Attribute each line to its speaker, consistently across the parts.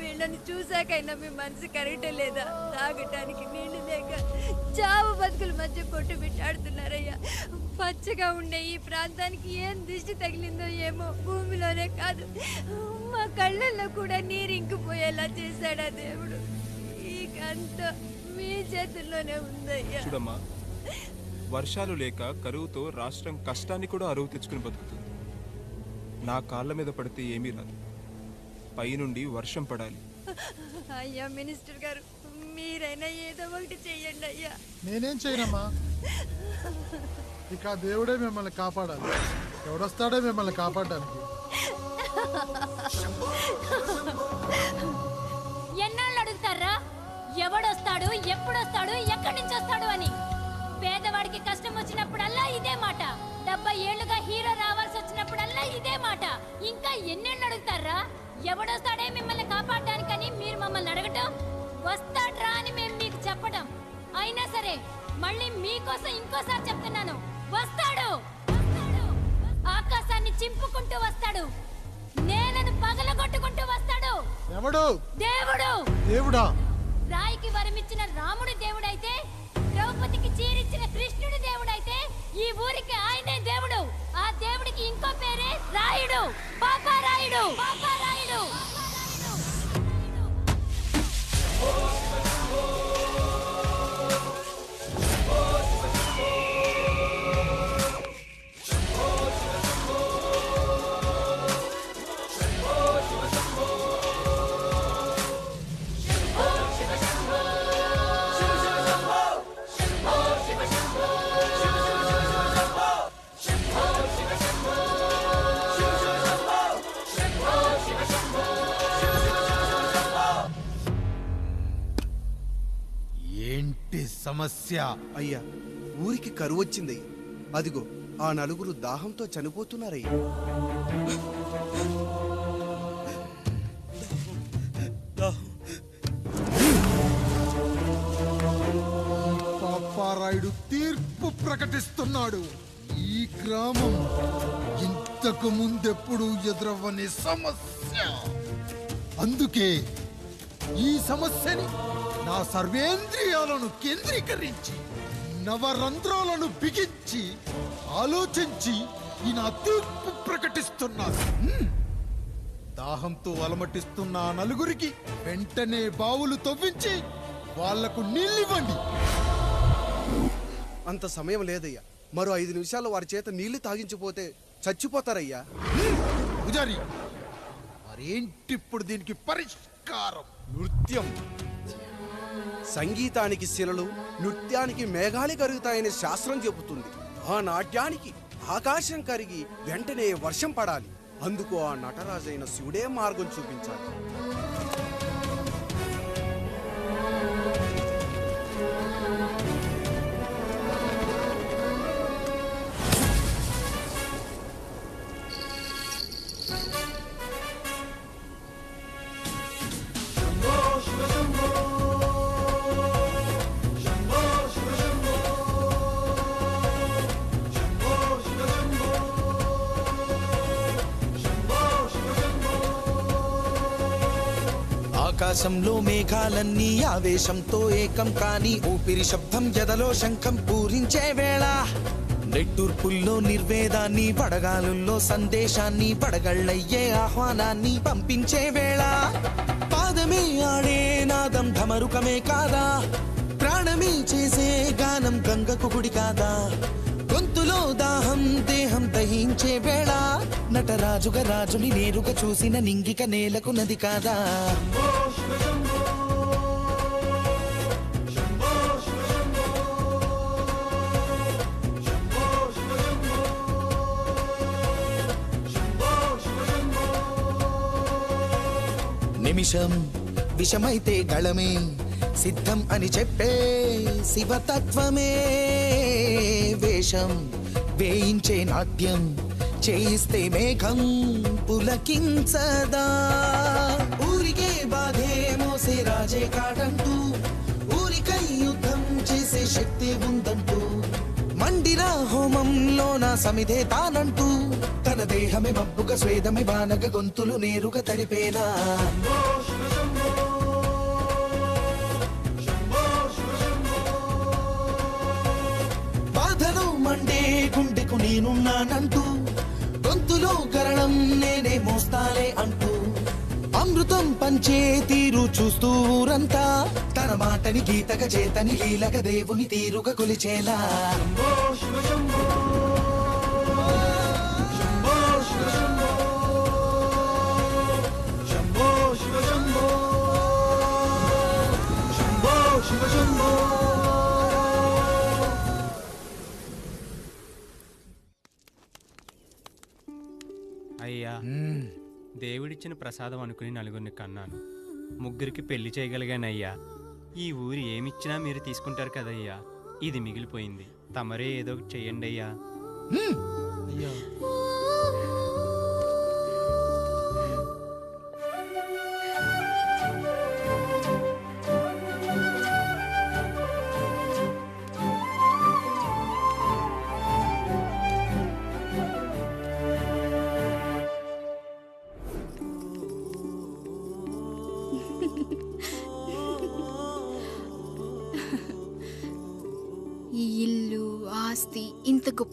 Speaker 1: వీళ్ళని చూసాకైనా మీ మనసు కరెక్ట్ లేదా? తాగటానికి నీళ్ళు లేక చావు బతుకుల మధ్య కొట్టు పెట్టాడుతున్నారయ్యా పచ్చగా ఉండే ఈ ప్రాంతానికి ఏం దిష్టి తగిలిందో ఏమో భూమిలోనే కాదు. మా కళ్ళల్లో కూడా నీరు ఇంకిపోయేలా చేశాడా దేవుడు? ఈ గంత మీ చేతుల్లోనే ఉందయ్యా.
Speaker 2: చూడమ్మా వర్షాలు లేక కరువుతో రాష్ట్రం కష్టాన్ని కూడా అరువు తెచ్చుకుని బతుకుతుంది. నా కాళ్ళ మీద పడితే ఏమీ రాదు. పైనుండి వర్షం పడాలి.
Speaker 1: అయ్యా మినిస్టర్ గారు మీరైనా ఏదో ఒకటి చెయ్యండి అయ్యా.
Speaker 3: నేనేం చేయనమ్మా ఇక ఆ దేవుడే మిమ్మల్ని కాపాడాలి. ఎవడొస్తాడే మిమ్మల్ని కాపాడడానికి.
Speaker 4: ఎన్నాళ్ళు అడుగుతారా? ఎవడొస్తాడు ఎప్పుడొస్తాడు ఎక్కడి నుంచి వస్తాడు అని? పేదవాడికి కష్టం వచ్చినప్పుడల్లా ఇదే మాట. డెబ్బై ఏళ్ళుగా హీరో రావాల్సి వచ్చినప్పుడల్లా ఇదే మాట. ఇంకా ఎన్నెళ్ళు అడుగుతారా? ఎవడొస్తాడే మిమ్మల్ని కాపాడడానికని మీరు మమ్మల్ని అడగటం? వస్తాడ్రా అని మేము మీకు చెప్పడం. అయినా సరే మళ్ళీ మీకోసం ఇంకోసారి చెప్తున్నాను. వస్తాడు. ఆకాశాన్ని చింపుకుంటూ వస్తాడు. నేలను పగలగొట్టుకుంటూ వస్తాడు.
Speaker 3: ఎవడు?
Speaker 4: దేవుడు!
Speaker 3: దేవుడా?
Speaker 4: రాయికి వరమిచ్చిన రాముడు దేవుడైతే ద్రౌపదికి చీరిచ్చిన కృష్ణుడు దేవుడైతే ఈ ఊరికి ఆయనే దేవుడు. ఆ దేవుడికి ఇంకో పేరే రాయుడు. పాపా రాయుడు. పాపా
Speaker 5: సమస్య.
Speaker 6: అయ్యా ఊరికి కరువు వచ్చింది అదిగో ఆ నలుగురు దాహంతో చనిపోతున్నారయ్యా.
Speaker 5: పాపారాయుడు తీర్పు ప్రకటిస్తున్నాడు. ఈ గ్రామం ఇంతకు ముందెప్పుడు ఎదురవ్వని సమస్య. అందుకే ఈ సమస్యని నా సర్వేంద్రియాలను కేంద్రీకరించి నవరంధ్రాలను బిగించి ఆలోచించి ఈ నా తీర్పు ప్రకటిస్తున్నాను. హ్మ్. దాహంతో అలమటిస్తున్న నలుగురికి వెంటనే బావులు తవ్వించి వాళ్ళకు నీళ్ళివ్వండి.
Speaker 6: అంత సమయం లేదయ్యా. మరో ఐదు నిమిషాల్లో వారి చేత నీళ్ళు తాగించిపోతే చచ్చిపోతారయ్యా.
Speaker 5: పూజారి మరేంటి ఇప్పుడు దీనికి పరిష్కారం?
Speaker 6: నృత్యం. సంగీతానికి శిలలు నృత్యానికి మేఘాలు కరుగుతాయని శాస్త్రం చెబుతుంది. ఆ నాట్యానికి ఆకాశం కరిగి వెంటనే వర్షం పడాలి. అందుకు ఆ నటరాజైన శివుడే మార్గం చూపించాలి.
Speaker 7: ఆకాశంలో మేఘాలన్నీ ఆవేశంతో ఏకం కాని ఊపిరి శబ్దం ఎదలో శంఖం పూరించే వేళ. నెట్టూర్పుల్లో నిర్వేదాన్ని పడగాలుల్లో సందేశాన్ని పడగళ్ళయ్యే ఆహ్వానాన్ని పంపించే వేళ. పాదమే ఆడే నాదం ధమరుకమే కాదా? ప్రాణమే చేసే గానం గంగకు గుడి కాదా? గొంతులో దాహం దేహం దహించే వేళ. నటరాజుగా రాజుని నేరుగా చూసిన నింగిక నేలకు నది కాదా. నిమిషం విషమైతే గళమే. సిద్ధం అని చెప్పే శివతత్వమే. వేషం వేయించే నాట్యం చేయిస్తే మేఘం పులకించదా? ఊరికే బాధే మోసే రాజే కాడంటూ ఊరికై యుద్ధం చేసే శక్తి ఉందంటూ మండిన హోమంలో నా సమిధే తానంటూ తన దేహమే మబ్బుగా స్వేదమే బానగ గొంతులు నేరుగా తడిపేనా? నేనున్నానంటూ గొంతులో కరణం నేనే మోస్తాలే అంటూ అమృతం పంచే తీరు చూస్తూ ఊరంతా తన మాటని గీతక చేతని లీలక దేవుని తీరుగా కొలిచేలా.
Speaker 8: అయ్యా. దేవుడిచ్చిన ప్రసాదం అనుకుని నలుగురిని కన్నాను. ముగ్గురికి పెళ్ళి చేయగలిగానయ్యా. ఈ ఊరు ఏమిచ్చినా మీరు తీసుకుంటారు కదయ్యా. ఇది మిగిలిపోయింది. తమరే ఏదో ఒకటి చెయ్యండి అయ్యా.
Speaker 9: ఈ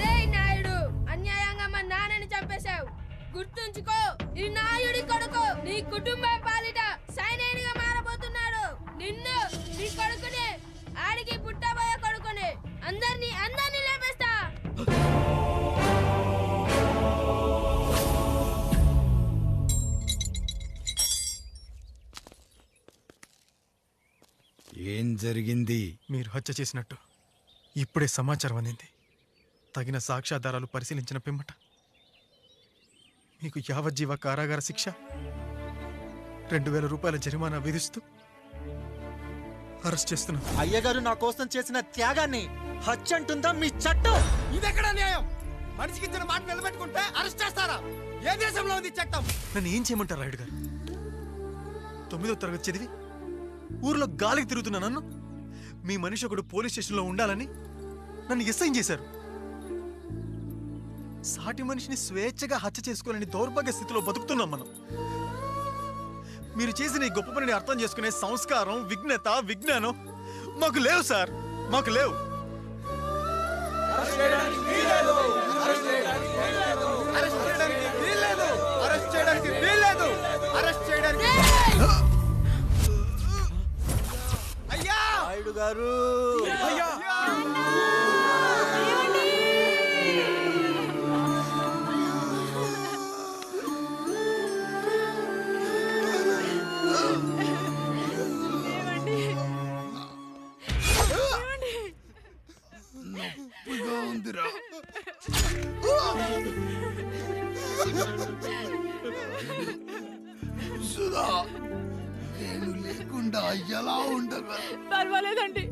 Speaker 1: రేయ్ నాయుడు అన్యాయంగా మా నాన్నని చంపేశావు. గుర్తుంచుకో ఈ నాయుడి కొడుకు నీ కుటుంబం పాలిట సైనికుడిగా మారబోతున్నాడు. నిన్ను నీ కొడుకుని ఆడికి పుట్టబోయే కొడుకు అందరినీ అందరినీ లేపేస్తా.
Speaker 5: ఏం జరిగింది?
Speaker 10: మీరు హత్య చేసినట్టు. ఇప్పుడే సమాచారం అందింది. తగిన సాక్ష్యాధారాలు పరిశీలించిన పిమ్మట. మీకు యావజ్జీవ కారాగార శిక్ష? రెండు వేల రూపాయల జరిమానా విధిస్తూ అరెస్ట్ చేస్తున్నాం.
Speaker 7: అయ్యగారు నా కోసం చేసిన త్యాగాన్ని హత్య అంటుందా మీ చట్టం?
Speaker 6: ఇదెక్కడ న్యాయం? మనిషికి ఇచ్చిన మాట నిలబెట్టుకుంటే అరెస్ట్ చేస్తారా? ఏ దేశంలో ఉంది చట్టం?
Speaker 10: నన్ను ఏం చేయమంటారు రాయుడు గారు? తొమ్మిదో తరగతి చదివి ఊర్లో గాలికి తిరుగుతున్న నన్ను మీ మనిషి ఒకడు పోలీస్ స్టేషన్లో ఉండాలని నన్ను ఎస్ఐన్ చేశారు. సాటి మనిషిని స్వేచ్ఛగా హత్య చేసుకోలేని దౌర్భాగ్య స్థితిలో బతుకుతున్నాం మనం. మీరు చేసిన ఈ గొప్ప పనిని అర్థం చేసుకునే సంస్కారం విఘ్నత విజ్ఞానం మాకు లేవు సార్. మాకు లేవు.
Speaker 6: అరెస్ట్ చేయడానికి వీల్లేదు. అరెస్ట్ చేయడానికి అయ్యా!
Speaker 7: నాయుడు గారు.
Speaker 6: అయ్యా!
Speaker 1: పర్వాలేదండి.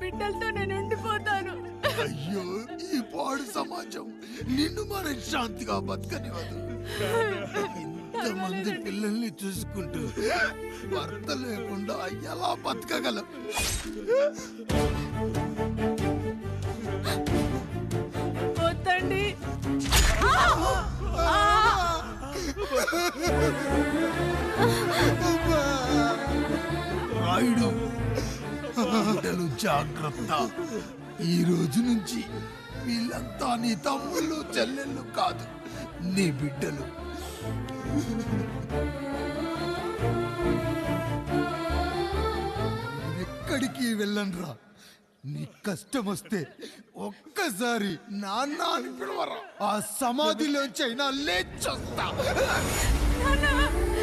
Speaker 1: బిడ్డలతో నేను ఉండిపోతాను.
Speaker 5: అయ్యో ఈ పాడు సమాజం నిన్ను మనశ్శాంతిగా బతకనివ్వదు. ఇంతమంది పిల్లల్ని చూసుకుంటూ భర్త లేకుండా ఎలా బతకగలం?
Speaker 1: వద్దండి.
Speaker 5: రాయుడు బిడ్డలు జాగ్రత్త. ఈ రోజు నుంచి వీళ్ళంతా నీ తమ్ముళ్ళు చెల్లెళ్ళు కాదు నీ బిడ్డలు. ఎక్కడికి వెళ్ళండ్రా నీ కష్టం వస్తే ఒక్కసారి నాన్న అని పిలవరా? ఆ సమాధిలోంచి అయినా లేచొస్తా.
Speaker 1: నాన్న!